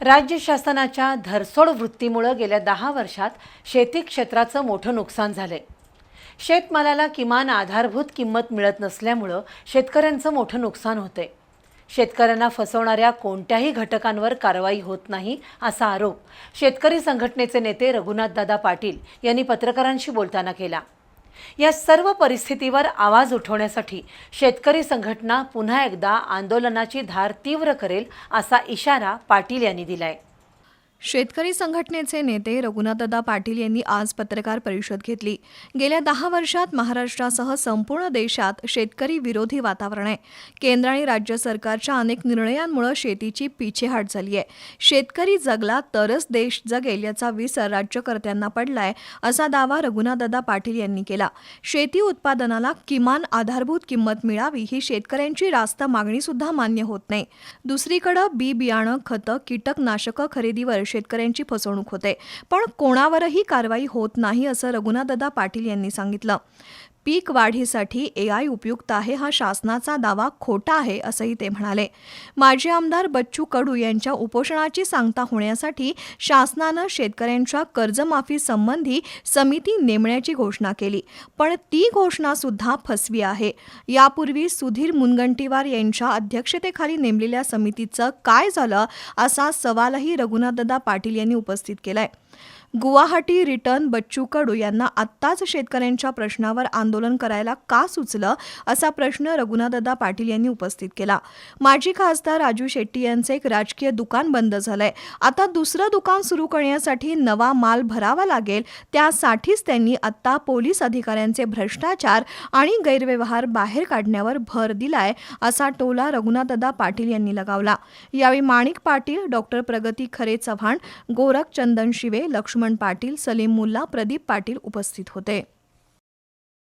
राज्य शासनाच्या धरसोड वृत्तीमुळं गेल्या दहा वर्षात शेती क्षेत्राचं मोठं नुकसान झालंय. शेतमालाला किमान आधारभूत किंमत मिळत नसल्यामुळं शेतकऱ्यांचं मोठं नुकसान होतंय. शेतकऱ्यांना फसवणाऱ्या कोणत्याही घटकांवर कारवाई होत नाही असा आरोप शेतकरी संघटनेचे नेते रघुनाथदादा पाटील यांनी पत्रकारांशी बोलताना केला. या सर्व परिस्थितीवर आवाज उठवण्यासाठी शेतकरी संघटना पुन्हा एकदा आंदोलनाची धार तीव्र करेल असा इशारा पाटील यांनी दिलाय. शेतकरी संघटनेचे नेते रघुनाथदा पाटील यांनी आज पत्रकार परिषद घेतली. गेल्या दहा वर्षात महाराष्ट्रासह संपूर्ण देशात शेतकरी विरोधी वातावरण आहे. केंद्र आणि राज्य सरकारच्या अनेक निर्णयांमुळे शेतीची पिछेहाट झाली आहे. शेतकरी जगला तरच देश जगेल याचा विसर राज्यकर्त्यांना पडलाय असा दावा रघुनाथदा पाटील यांनी केला. शेती उत्पादनाला किमान आधारभूत किंमत मिळावी ही शेतकऱ्यांची रास्त मागणी सुद्धा मान्य होत नाही. दुसरीकडे बी बियाणं खतं कीटकनाशकं खरेदीवर शेतकऱ्यांची फसवणूक होते. पण कोणावरही कारवाई होत नाही असं रघुनाथदा पाटील यांनी सांगितलं. पीक वाढीसाठी ए आय उपयुक्त आहे हा शासनाचा दावा खोटा आहे असंही ते म्हणाले. माजी आमदार बच्चू कडू यांच्या उपोषणाची सांगता होण्यासाठी शासनानं शेतकऱ्यांच्या कर्जमाफी संबंधी समिती नेमण्याची घोषणा केली. पण ती घोषणा सुद्धा फसवी आहे. यापूर्वी सुधीर मुनगंटीवार यांच्या अध्यक्षतेखाली नेमलेल्या समितीचं काय झालं असा सवालही रघुनाथदादा पाटील यांनी उपस्थित केलाय. गुवाहाटी रिटर्न बच्चू कडू यांना आत्ताच शेतकऱ्यांच्या प्रश्नावर आंदोलन करायला का सुचलं असा प्रश्न रघुनाथदादा पाटील यांनी उपस्थित केला. माजी खासदार राजू शेट्टी यांचं एक राजकीय दुकान बंद झालंय. आता दुसरं दुकान सुरू करण्यासाठी नवा माल भरावा लागेल त्यासाठीच त्यांनी आत्ता पोलीस अधिकाऱ्यांचे भ्रष्टाचार आणि गैरव्यवहार बाहेर काढण्यावर भर दिलाय असा टोला रघुनाथदा पाटील यांनी लगावला. यावेळी माणिक पाटील डॉक्टर प्रगती खरे चव्हाण गोरख चंदन शिवे लक्ष्मण पाटील सलीम मुल्ला प्रदीप पाटील उपस्थित होते.